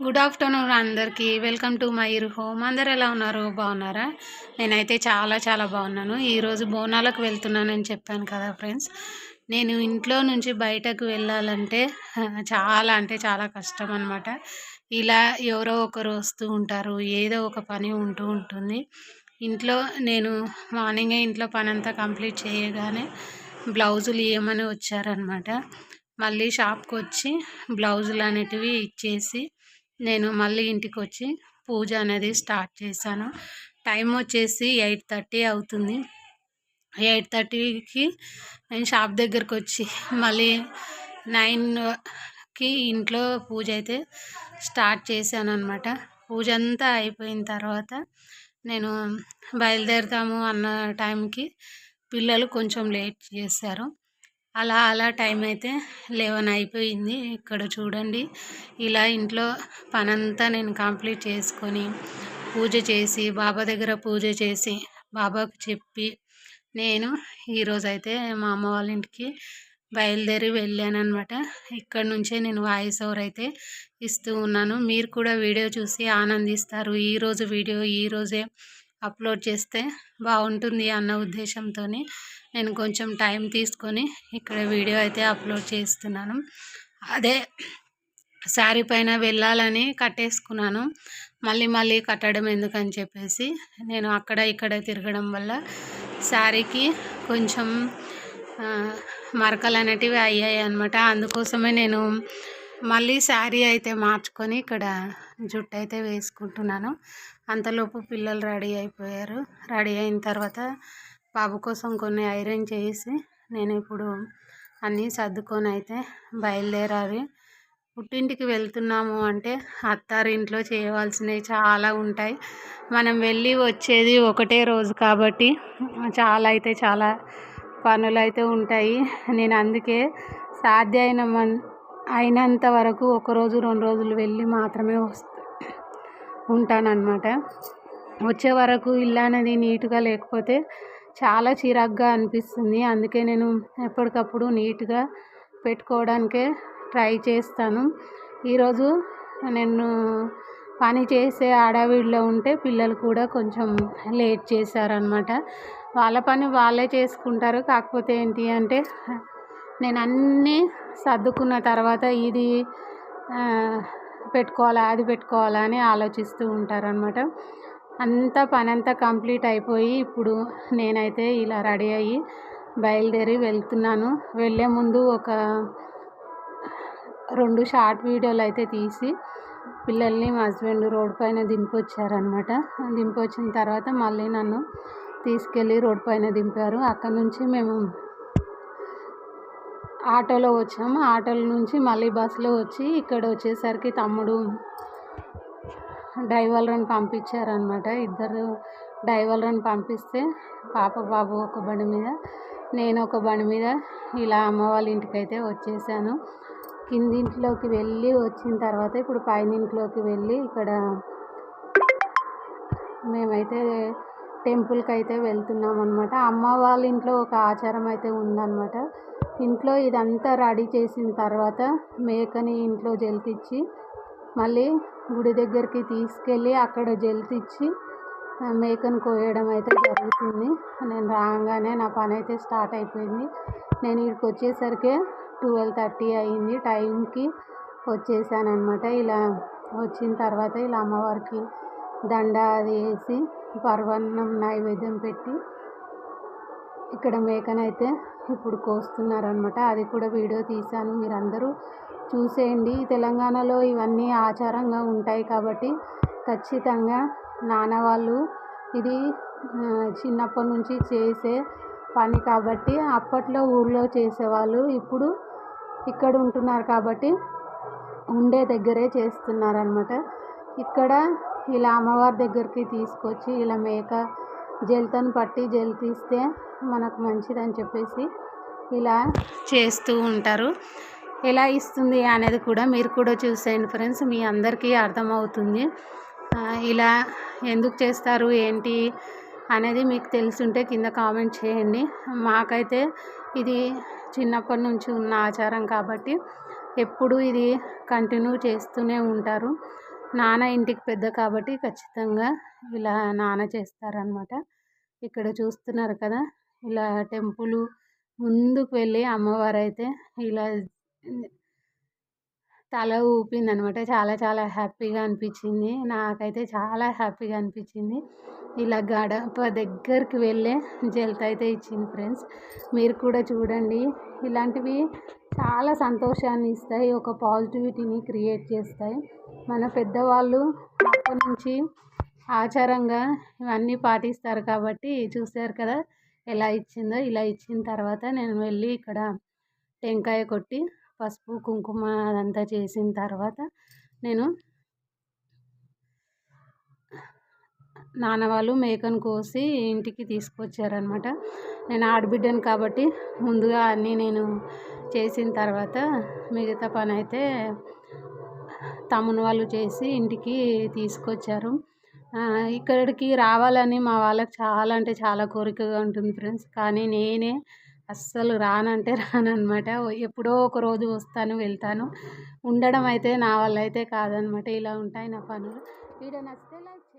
Good afternoon అందరికీ. Welcome to my home అందరు ఎలా ఉన్నారు? బాగున్నారా? నేనైతే చాలా చాలా బాగున్నాను. ఈరోజు బోనాలకు వెళ్తున్నానని చెప్పాను కదా ఫ్రెండ్స్ నేను ఇంట్లో నుంచి బయటకు వెళ్ళాలంటే చాలా అంటే చాలా కష్టం అనమాట ఇలా ఎవరో ఒకరు వస్తూ ఉంటారు ఏదో ఒక పని ఉంటూ ఉంటుంది. ఇంట్లో నేను మార్నింగే ఇంట్లో పని అంతా కంప్లీట్ చేయగానే బ్లౌజులు ఇవ్వమని వచ్చారనమాట మళ్ళీ షాప్కి వచ్చి బ్లౌజులు అనేటివి ఇచ్చేసి నేను మళ్ళీ ఇంటికి వచ్చి పూజ అనేది స్టార్ట్ చేశాను. టైం వచ్చేసి ఎయిట్ థర్టీ అవుతుంది. ఎయిట్ థర్టీకి నేను షాప్ దగ్గరకు వచ్చి మళ్ళీ నైన్కి ఇంట్లో పూజ అయితే స్టార్ట్ చేశాను అనమాట పూజ అంతా అయిపోయిన తర్వాత నేను బయలుదేరుతాము అన్న టైంకి పిల్లలు కొంచెం లేట్ చేశారు. అలా అలా టైం అయితే లెవెన్ అయిపోయింది. ఇక్కడ చూడండి ఇలా ఇంట్లో పనంతా నేను కంప్లీట్ చేసుకొని పూజ చేసి బాబా దగ్గర పూజ చేసి బాబాకు చెప్పి నేను ఈరోజైతే మా అమ్మ వాళ్ళ ఇంటికి బయలుదేరి వెళ్ళాను అనమాట ఇక్కడ నుంచే నేను వాయిస్ ఓవర్ అయితే ఇస్తూ ఉన్నాను. మీరు కూడా వీడియో చూసి ఆనందిస్తారు. ఈరోజు వీడియో ఈరోజే అప్లోడ్ చేస్తే బాగుంటుంది అన్న ఉద్దేశంతో నేను కొంచెం టైం తీసుకొని ఇక్కడ వీడియో అయితే అప్లోడ్ చేస్తున్నాను. అదే శారీ పైన వెళ్ళాలని కట్టేసుకున్నాను. మళ్ళీ మళ్ళీ కట్టడం ఎందుకని చెప్పేసి నేను అక్కడ ఇక్కడ తిరగడం వల్ల శారీకి కొంచెం మరకలు అనేటివి అయ్యాయి అనమాట అందుకోసమే నేను మళ్ళీ శారీ అయితే మార్చుకొని ఇక్కడ జుట్టు అయితే వేసుకుంటున్నాను. అంతలోపు పిల్లలు రెడీ అయిపోయారు. రెడీ అయిన తర్వాత బాబు కోసం కొన్ని ఐరన్ చేసి నేను ఇప్పుడు అన్నీ సర్దుకొని అయితే బయలుదేరాలి. పుట్టింటికి వెళ్తున్నాము అంటే అత్తారింట్లో చేయవలసినవి చాలా ఉంటాయి. మనం వెళ్ళి వచ్చేది ఒకటే రోజు కాబట్టి చాలా అయితే చాలా పనులు అయితే ఉంటాయి. నేను అందుకే సాధ్యమైన అయినంత వరకు ఒక రోజు రెండు రోజులు వెళ్ళి మాత్రమే వస్తా ఉంటానన్నమాట. వచ్చే వరకు ఇల్లు అనేది నీట్గా లేకపోతే చాలా చిరాగ్గా అనిపిస్తుంది. అందుకే నేను ఎప్పటికప్పుడు నీట్గా పెట్టుకోవడానికే ట్రై చేస్తాను. ఈరోజు నేను పని చేసే ఆడవిడిలో ఉంటే పిల్లలు కూడా కొంచెం లేట్ చేశారనమాట వాళ్ళ పని వాళ్ళే చేసుకుంటారు. కాకపోతే ఏంటి అంటే నేను అన్నీ సర్దుకున్న తర్వాత ఇది పెట్టుకోవాలా అది పెట్టుకోవాలా అని ఆలోచిస్తూ ఉంటారనమాట అంతా పని అంతా కంప్లీట్ అయిపోయి ఇప్పుడు నేనైతే ఇలా రెడీ అయ్యి బయలుదేరి వెళ్తున్నాను. వెళ్ళే ముందు ఒక రెండు షార్ట్ వీడియోలు అయితే తీసి పిల్లల్ని మా హస్బెండ్ రోడ్ పైన దింపొచ్చారనమాట దింపొచ్చిన తర్వాత మళ్ళీ నన్ను తీసుకెళ్ళి రోడ్ పైన దింపారు. అక్కడ నుంచి మేము ఆటోలో వచ్చాము ఆటోల నుంచి మళ్ళీ బస్సులో వచ్చి ఇక్కడ వచ్చేసరికి తమ్ముడు డ్రైవర్లను పంపించారనమాట ఇద్దరు డ్రైవర్లను పంపిస్తే పాప బాబు ఒక బండి మీద నేను ఒక బండి మీద ఇలా అమ్మ వాళ్ళ ఇంటికైతే వచ్చేసాను. కిందింట్లోకి వెళ్ళి వచ్చిన తర్వాత ఇప్పుడు పైన ఇంట్లోకి వెళ్ళి ఇక్కడ మేమైతే టెంపుల్కి అయితే వెళ్తున్నాం అనమాట అమ్మ వాళ్ళ ఇంట్లో ఒక ఆచారం అయితే ఉందన్నమాట. ఇంట్లో ఇదంతా రెడీ చేసిన తర్వాత మేకని ఇంట్లో జల్తిచ్చి మళ్ళీ గుడి దగ్గరికి తీసుకెళ్ళి అక్కడ జల్తిచ్చి మేకను కోయడం అయితే జరుగుతుంది. నేను రాగానే నా పని అయితే స్టార్ట్ అయిపోయింది. నేను ఇక్కడికి వచ్చేసరికి ట్వెల్వ్ థర్టీ అయింది. టైంకి వచ్చేసాను అనమాట ఇలా వచ్చిన తర్వాత ఇలా అమ్మవారికి దండ అది వేసి పర్వన్నం నైవేద్యం పెట్టి ఇక్కడ మేకనైతే ఇప్పుడు కోస్తున్నారనమాట అది కూడా వీడియో తీశాను. మీరందరూ చూసేయండి. తెలంగాణలో ఇవన్నీ ఆచారంగా ఉంటాయి కాబట్టి ఖచ్చితంగా నాన్న వాళ్ళు ఇది చిన్నప్పటి నుంచి చేసే పని కాబట్టి అప్పట్లో ఊళ్ళో చేసేవాళ్ళు ఇప్పుడు ఇక్కడ ఉంటున్నారు కాబట్టి ఉండే దగ్గరే చేస్తున్నారనమాట ఇక్కడ ఇలా అమ్మవారి దగ్గరికి తీసుకొచ్చి ఇలా మేక జల్తను పట్టి జల్ తీస్తే మనకు మంచిదని చెప్పేసి ఇలా చేస్తూ ఉంటారు. ఎలా ఇస్తుంది అనేది కూడా మీరు కూడా చూసేయండి ఫ్రెండ్స్ మీ అందరికీ అర్థమవుతుంది. ఇలా ఎందుకు చేస్తారు ఏంటి అనేది మీకు తెలుసుంటే కింద కామెంట్ చేయండి. మాకైతే ఇది చిన్నప్పటి నుంచి ఉన్న ఆచారం కాబట్టి ఎప్పుడు ఇది కంటిన్యూ చేస్తూనే ఉంటారు. నాన్న ఇంటికి పెద్ద కాబట్టి ఖచ్చితంగా ఇలా నాన్న చేస్తారనమాట ఇక్కడ చూస్తున్నారు కదా ఇలా టెంపుల్ ముందుకు వెళ్ళి అమ్మవారు అయితే ఇలా తల ఊపింది అనమాట చాలా చాలా హ్యాపీగా అనిపించింది. నాకైతే చాలా హ్యాపీగా అనిపించింది. ఇలా గడప దగ్గరికి వెళ్ళే జెల్త్ అయితే ఇచ్చింది ఫ్రెండ్స్. మీరు కూడా చూడండి. ఇలాంటివి చాలా సంతోషాన్ని ఇస్తాయి. ఒక పాజిటివిటీని క్రియేట్ చేస్తాయి. మన పెద్దవాళ్ళు అప్పటి నుంచి ఆచారంగా ఇవన్నీ పాటిస్తారు కాబట్టి చూసారు కదా ఎలా ఇచ్చిందో. ఇలా ఇచ్చిన తర్వాత నేను వెళ్ళి ఇక్కడ టెంకాయ కొట్టి పసుపు కుంకుమ అదంతా చేసిన తర్వాత నేను నాన్న వాళ్ళు మేకను కోసి ఇంటికి తీసుకొచ్చారనమాట నేను ఆడబిడ్డను కాబట్టి ముందుగా అన్నీ నేను చేసిన తర్వాత మిగతా పని అయితే తమ్ముని వాళ్ళు చేసి ఇంటికి తీసుకొచ్చారు. ఇక్కడికి రావాలని మా వాళ్ళకి చాలా అంటే చాలా కోరికగా ఉంటుంది ఫ్రెండ్స్. కానీ నేనే అస్సలు రానంటే రాననమాట ఎప్పుడో ఒక రోజు వస్తాను వెళ్తాను. ఉండడం అయితే నా వల్ల అయితే కాదనమాట ఇలా ఉంటాయి నా పనులు. వీడియో నచ్చితే లైక్